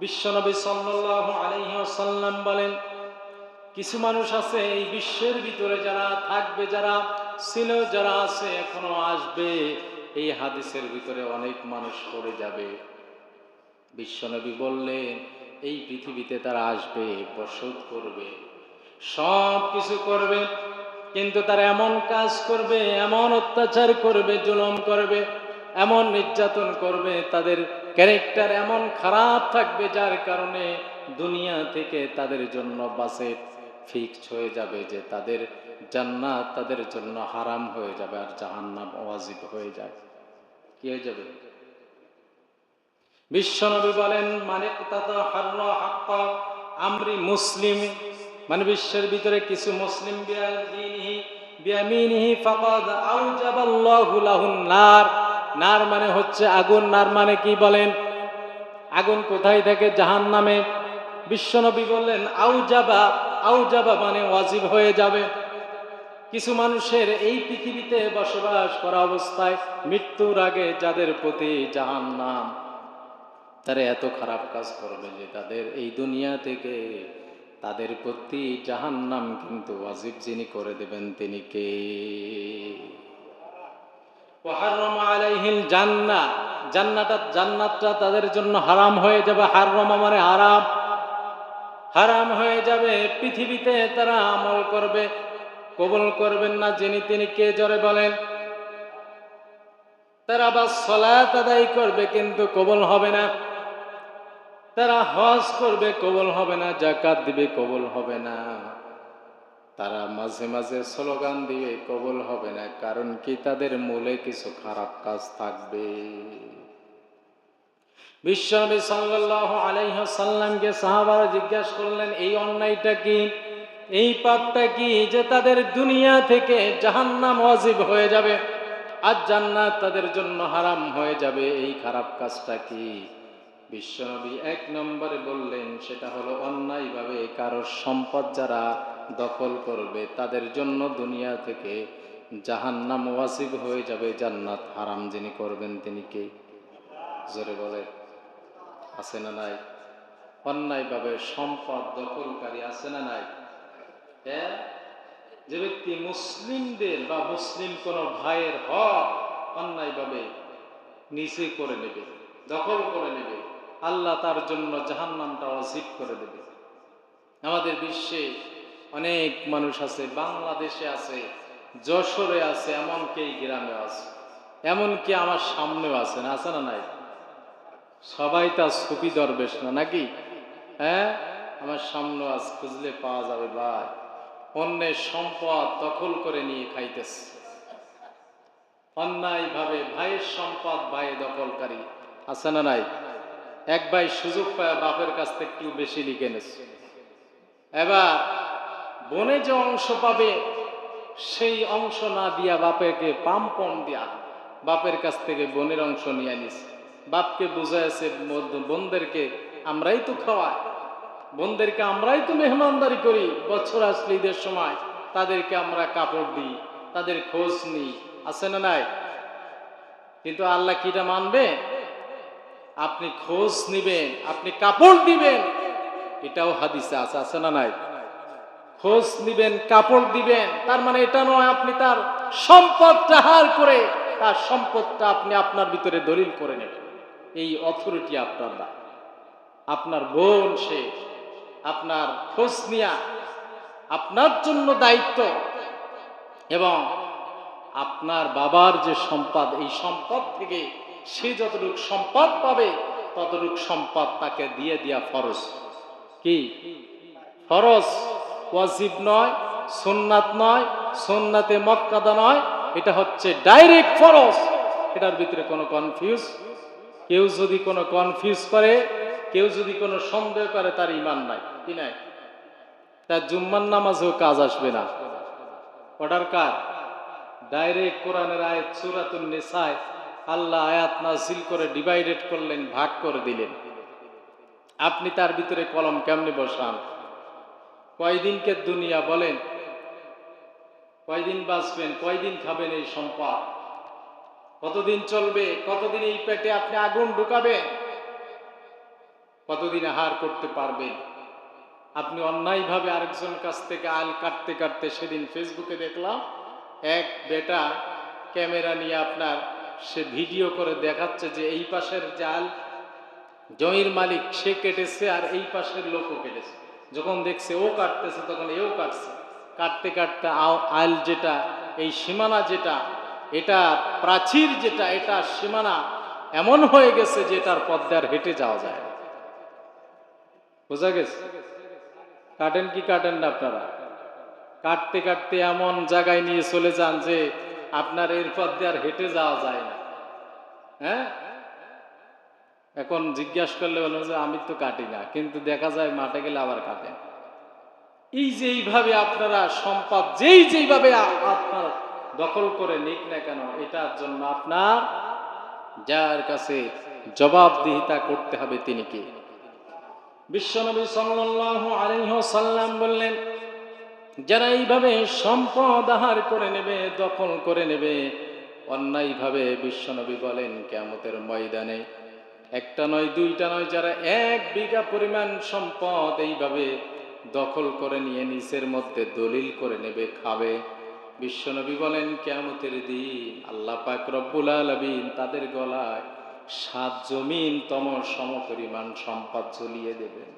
বিশ্বনবী সাল্লাল্লাহু আলাইহি ওয়াসাল্লাম বলেন, কিছু মানুষ আছে এই বিশ্বের ভিতরে যারা থাকবে, যারা ছিল, যারা আছে, এখনও আসবে। এই হাদিসের ভিতরে অনেক মানুষ পড়ে যাবে। বিশ্বনবী বললেন, এই পৃথিবীতে তারা আসবে, বসত করবে, সব কিছু করবে, কিন্তু তারা এমন কাজ করবে, এমন অত্যাচার করবে, জুলম করবে, এমন নির্যাতন করবে, তাদের ক্যারেক্টার এমন খারাপ থাকবে যার কারণে দুনিয়া থেকে তাদের জন্য বাসে ফিক্সড হয়ে যাবে যে তাদের জান্নাত তাদের জন্য হারাম হয়ে যাবে আর জাহান্নাম ওয়াজিব হয়ে যায় কি হয়ে যাবে? বিশ্বনবী বলেন মানে আমরি মুসলিম মানে বিশ্বের ভিতরে কিছু মুসলিম বিয়ামিনিহি ফাকাদ আউজাবাল্লাহু লাহুন নার। নার মানে হচ্ছে আগুন, নার মানে কি বলেন? আগুন কোথায় থেকে? জাহান্নামে। বিশ্বনবী বললেন, আউজাবা আউজাবা মানে ওয়াজিব হয়ে যাবে। কিছু মানুষের এই পৃথিবীতে বসবাস করা অবস্থায় মৃত্যুর আগে যাদের প্রতি জাহান্নাম, তারা এত খারাপ কাজ করবে যে তাদের এই দুনিয়া থেকে তাদের প্রতি জাহান্নাম কিন্তু ওয়াজিব যিনি করে দেবেন তিনি কে? ওয়াহাররামা আলাইহিল জান্নাতটা তাদের জন্য হারাম হয়ে যাবে। হাররমা মানে হারাম। হারাম হয়ে যাবে। পৃথিবীতে তারা আমল করবে, কবুল করবেন না যিনি তিনি কে জরে বলেন। তারা আবার সলাত আদায় করবে কিন্তু কবল হবে না। তারা হজ করবে, কবল হবে না। জাকাত দিবে, কবল হবে না। তারা মাঝে মাঝে স্লোগান দিয়ে কবল হবে না, কারণ কি তাদের মূলে কিছু খারাপ কাজ থাকবে। বিশ্বনবী সাল্লাল্লাহু আলাইহি সাল্লামকে সাহাবারা জিজ্ঞাসা করলেন, এই অন্যায়টা কি? এই পাপটা কি যে তাদের দুনিয়া থেকে জাহান্নাম ওয়াজিব হয়ে যাবে আর জান্নাত তাদের জন্য হারাম হয়ে যাবে? এই খারাপ কাজটা কি? বিশ্বনবী এক নম্বরে বললেন, সেটা হলো অন্যায়ভাবে কারোর সম্পদ যারা দখল করবে, তাদের জন্য দুনিয়া থেকে জাহান্নাম ওয়াজিব হয়ে যাবে, জান্নাত হারাম যিনি করবেন তিনি কে? জোরে বলে। আছে না নাই? অন্যায়ভাবে সম্পদ দখলকারী আছে না নাই? হ্যাঁ যে ব্যক্তি মুসলিমদের বা মুসলিম কোন ভাইয়ের হক অন্যায়ভাবে নিচে করে নেবে, দখল করে নেবে, আল্লাহ তার জন্য জাহান্নামটা অজিব করে দেবে। আমাদের বিশ্বে অনেক মানুষ আছে, বাংলাদেশে আছে, যশোরে আছে, এমনকি এই গ্রামে আছে, এমনকি আমার সামনেও আছে না আছে না নাই? সবাই তার সুফি দরবেশ না, নাকি? হ্যাঁ? আমার সামনেও আজ খুঁজলে পাওয়া যাবে, ভাই। অন্যের সম্পদ দখল করে নিয়ে খাইতেছে। অন্যায় ভাবে ভাইয়ের সম্পদ ভাই দখলকারী, আছে না নাই? এক ভাই সুযোগ পায় বাপের কাছ থেকে একটু বেশি লিখে নেছে। এবার বনে যে অংশ পাবে, সেই অংশ না দিয়া বাপেকে পাম পম দিয়া বাপের কাছ থেকে বনের অংশ নিয়ে নিছে বাপকে বুঝাইছে বোনদেরকে আমরাই তো খাওয়াই। বোনদেরকে আমরাই তো মেহমানদারি করি। বছর আসলে ঈদের সময় তাদেরকে আমরা কাপড় দিই, তাদের খোঁজ নিই। আছে না নাই? কিন্তু আল্লাহ কিটা মানবে? আপনি খোঁজ নিবেন, আপনি কাপড় দিবেন। এটাও হাদিসে আছে আছে না নাই? খোঁজ নিবেন, কাপড় দিবেন, তার মানে এটা নয় আপনি তার সম্পদটা হার করে, তার সম্পদটা আপনি আপনার ভিতরে দলিল করে নেবেন। এই অথরিটি আপনার না আপনার বোন সে, আপনার খোঁজ নিয়া, আপনার জন্য দায়িত্ব, এবং আপনার বাবার যে সম্পদ, এই সম্পদ থেকে সে যতটুকু সম্পদ পাবে, ততটুকু সম্পদ তাকে দিয়ে দিয়া ফরজ। কি? ফরজ। ওয়াজিব নয়, সুন্নাত নয়, সুন্নাতে মক্কাদা নয়, এটা হচ্ছে ডাইরেক্ট ফরজ। এটার ভিতরে কোনো কনফিউজ কেউ যদি কোনো কনফিউজ করে, কেউ যদি কোনো সন্দেহ করে, তার ইমান নাই। কি নাই? তার জুম্মান নামাজেও কাজ আসবে না। অর্ডার কার? ডাইরেক্ট কোরআনের আয়াত সুরাতুন নিসায়, আল্লাহ আয়াত নাজিল করে ডিভাইডেড করলেন, ভাগ করে দিলেন। আপনি তার ভিতরে কলম কেমনি বসান? কয়দিনকে দুনিয়া বলেন? কয়দিন বাঁচবেন, কয়দিন খাবেন এই সম্পদ? কতদিন চলবে, কতদিন এই পেটে আপনি আগুন ঢুকাবেন? কতদিন আহার করতে পারবেন? আপনি অন্যায়ভাবে আরেকজন কাছ থেকে আল কাটতে কাটতে সেদিন ফেসবুকে দেখলাম, এক বেটা ক্যামেরা নিয়ে আপনার সে ভিডিও করে দেখাচ্ছে যে এই পাশের জাল জমির মালিক, সে কেটেছে আর এই পাশের লোকও কেটেছে। যখন দেখছে ও কাটতেছে, তখন এও কাটছে। কাটতে কাটতে আইল যেটা, এই সীমানা যেটা, এটা প্রাচীর যেটা, এটা সীমানা এমন হয়ে গেছে যে এটার পদ্মে আর হেঁটে যাওয়া যায় বোঝা গেছে? কাটেন কি কাটেন না আপনারা? কাটতে কাটতে এমন জায়গায় নিয়ে চলে যান যে আপনার এর পথে আর হেঁটে যাওয়া যায় না। হ্যাঁ? এখন জিজ্ঞাসা করলে বলব যে, আমি তো কাটি না। কিন্তু দেখা যায় মাঠে গেলে আবার কাটে। এই যে এইভাবে আপনারা সম্পদ যেই যেইভাবে আপনার দখল করে নিক না কেন, এটার জন্য আপনার যার কাছে জবাবদিহিতা করতে হবে তিনি কি? বিশ্বনবী ওয়াসাল্লাম বললেন, যারা এইভাবে সম্পদ আহার করে নেবে, দখল করে নেবে, অন্যায়ভাবে বিশ্বনবী বলেন কেমতের ময়দানে একটা নয়, দুইটা নয়, যারা এক বিঘা পরিমাণ সম্পদ এইভাবে দখল করে নিয়ে নিচের মধ্যে দলিল করে নেবে, খাবে। বিশ্বনবী বলেন কেমতের দিন আল্লাহ পাক রব্বুল আলবিন তাদের গলায় সাত জমিন তম সম পরিমাণ সম্পদ চলিয়ে দেবেন।